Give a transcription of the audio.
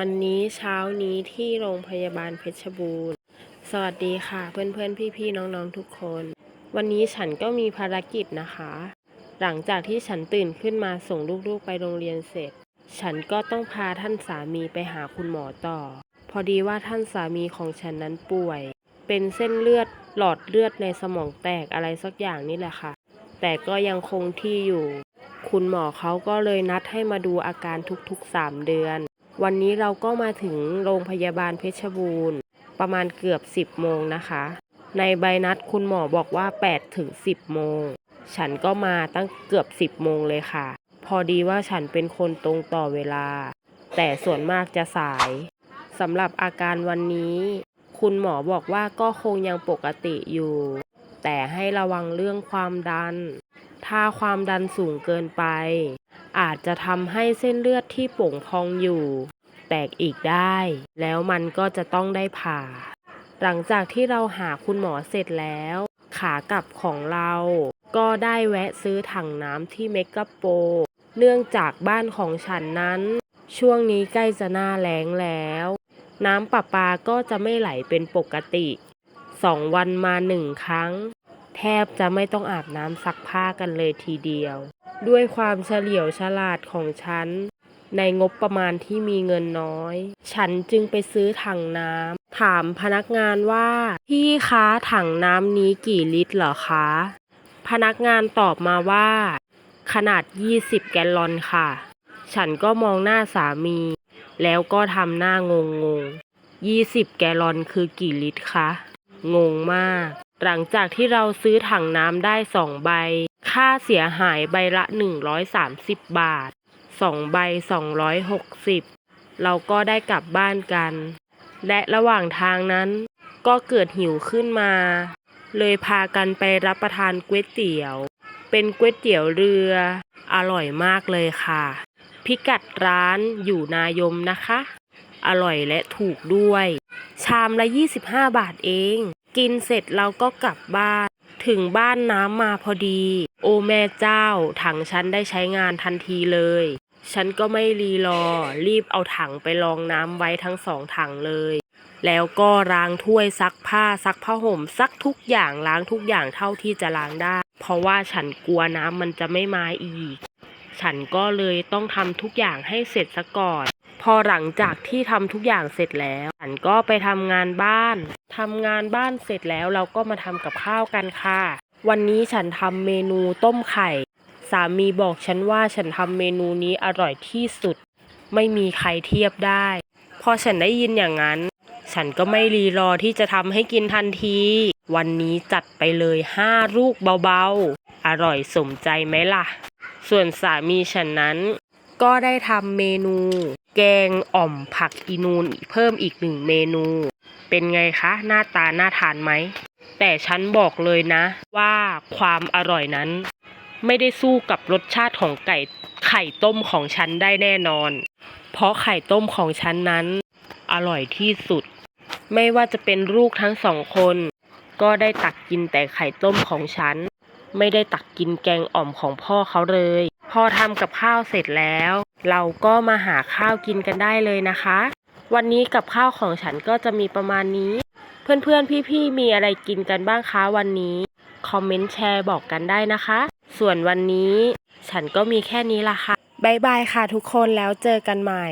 วันนี้เช้านี้ที่โรงพยาบาลเพชรบูรณ์ สวัสดีค่ะเพื่อนๆ พี่ๆ น้องๆ ทุกคน วันนี้ฉันก็มีภารกิจนะคะ หลังจากที่ฉันตื่นขึ้นมาส่งลูกๆ ไปโรงเรียนเสร็จ ฉันก็ต้องพาท่านสามีไปหาคุณหมอต่อ พอดีว่าท่านสามีของฉันนั้นป่วย เป็นเส้นเลือดหลอดเลือดในสมองแตกอะไรสักอย่างนี่แหละค่ะ แต่ก็ยังคงที่อยู่ คุณหมอเขาก็เลยนัดให้มาดูอาการทุกๆ 3 เดือน วันนี้เราก็มาถึงโรงพยาบาลเพชรบูรณ์ ประมาณเกือบ 10 โมงนะคะ ในใบนัดคุณหมอบอกว่า 8 ถึง 10 โมง ฉันก็มาตั้งเกือบ 10 โมงเลยค่ะ พอดีว่าฉันเป็นคนตรงต่อเวลา แต่ส่วนมากจะสายสำหรับอาการวันนี้ คุณหมอบอกว่าก็คงยังปกติอยู่ แต่ให้ระวังเรื่องความดัน ถ้าความดันสูงเกินไป อาจจะทำให้เส้นเลือดที่โป่งพองอยู่ แตกอีกได้ แล้วมันก็จะต้องได้ผ่า หลังจากที่เราหาคุณหมอเสร็จแล้ว ขากลับของเรา ก็ได้แวะซื้อถังน้ำที่เมกะโป เนื่องจากบ้านของฉันนั้น ช่วงนี้ใกล้จะหน้าแล้งแล้ว น้ำประปาก็จะไม่ไหลเป็นปกติสองวันมาหนึ่งครั้ง แทบจะไม่ต้องอาบน้ำซักผ้ากันเลยทีเดียว ด้วยความเฉลียวฉลาดของฉัน ในงบประมาณที่มีเงินน้อย ฉันจึงไปซื้อถังน้ำถามพนักงานว่า พี่คะถังน้ำนี้กี่ลิตรเหรอคะ พนักงานตอบมาว่า ขนาด 20 แกลลอนค่ะ ฉันก็มองหน้าสามี แล้วก็ทำหน้างงงๆ20แกลลอนคือกี่ลิตรคะ งงมาก หลังจากที่เราซื้อถังน้ำได้สองใบ ค่าเสียหายใบละ 130 บาท 2 ใบ 260 เราก็ได้กลับบ้านกัน และระหว่างทางนั้นก็เกิดหิวขึ้นมา เลยพากันไปรับประทานก๋วยเตี๋ยว เป็นก๋วยเตี๋ยวเรือ อร่อยมากเลยค่ะ พิกัดร้านอยู่นายมนะคะ อร่อยและถูกด้วย ชามละ 25 บาทเอง กินเสร็จเราก็กลับบ้าน ถึงบ้านน้ำมาพอดี โอแม่เจ้า ถังฉันได้ใช้งานทันทีเลย ฉันก็ไม่รีรอ รีบเอาถังไปรองน้ำไว้ทั้งสองถังเลย แล้วก็ล้างถ้วยซักผ้าซักผ้าห่มซักทุกอย่างล้างทุกอย่างเท่าที่จะล้างได้ เพราะว่าฉันกลัวน้ำมันจะไม่มาอีก ฉันก็เลยต้องทำทุกอย่างให้เสร็จซะก่อน พอหลังจากที่ทำทุกอย่างเสร็จแล้วฉันก็ไปทำงานบ้านทำงานบ้านเสร็จแล้วเราก็มาทำกับข้าวกันค่ะ วันนี้ฉันทำเมนูต้มไข่ สามีบอกฉันว่าฉันทำเมนูนี้อร่อยที่สุด ไม่มีใครเทียบได้ พอฉันได้ยินอย่างนั้น ฉันก็ไม่รีรอที่จะทำให้กินทันที วันนี้จัดไปเลยห้าลูกเบาๆ อร่อยสมใจไหมล่ะ ส่วนสามีฉันนั้นก็ได้ทำเมนู แกงอ่อมผักอีนูนเพิ่มอีกหนึ่งเมนู เป็นไงคะหน้าตาน่าทานไหม แต่ฉันบอกเลยนะ ว่าความอร่อยนั้น ไม่ได้สู้กับรสชาติของไก่ไข่ต้มของฉันได้แน่นอน เพราะไข่ต้มของฉันนั้น อร่อยที่สุด ไม่ว่าจะเป็นลูกทั้งสองคน ก็ได้ตักกินแต่ไข่ต้มของฉัน ไม่ได้ตักกินแกงอ่อมของพ่อเขาเลย พอทำกับข้าวเสร็จแล้ว เราก็มาหาข้าวกินกันได้เลยนะคะ วันนี้กับข้าวของฉันก็จะมีประมาณนี้ เพื่อนๆพี่ๆมีอะไรกินกันบ้างคะวันนี้คอมเมนต์แชร์บอกกันได้นะคะ ส่วนวันนี้ฉันก็มีแค่นี้ละค่ะบายบายค่ะทุกคนแล้วเจอกันใหม่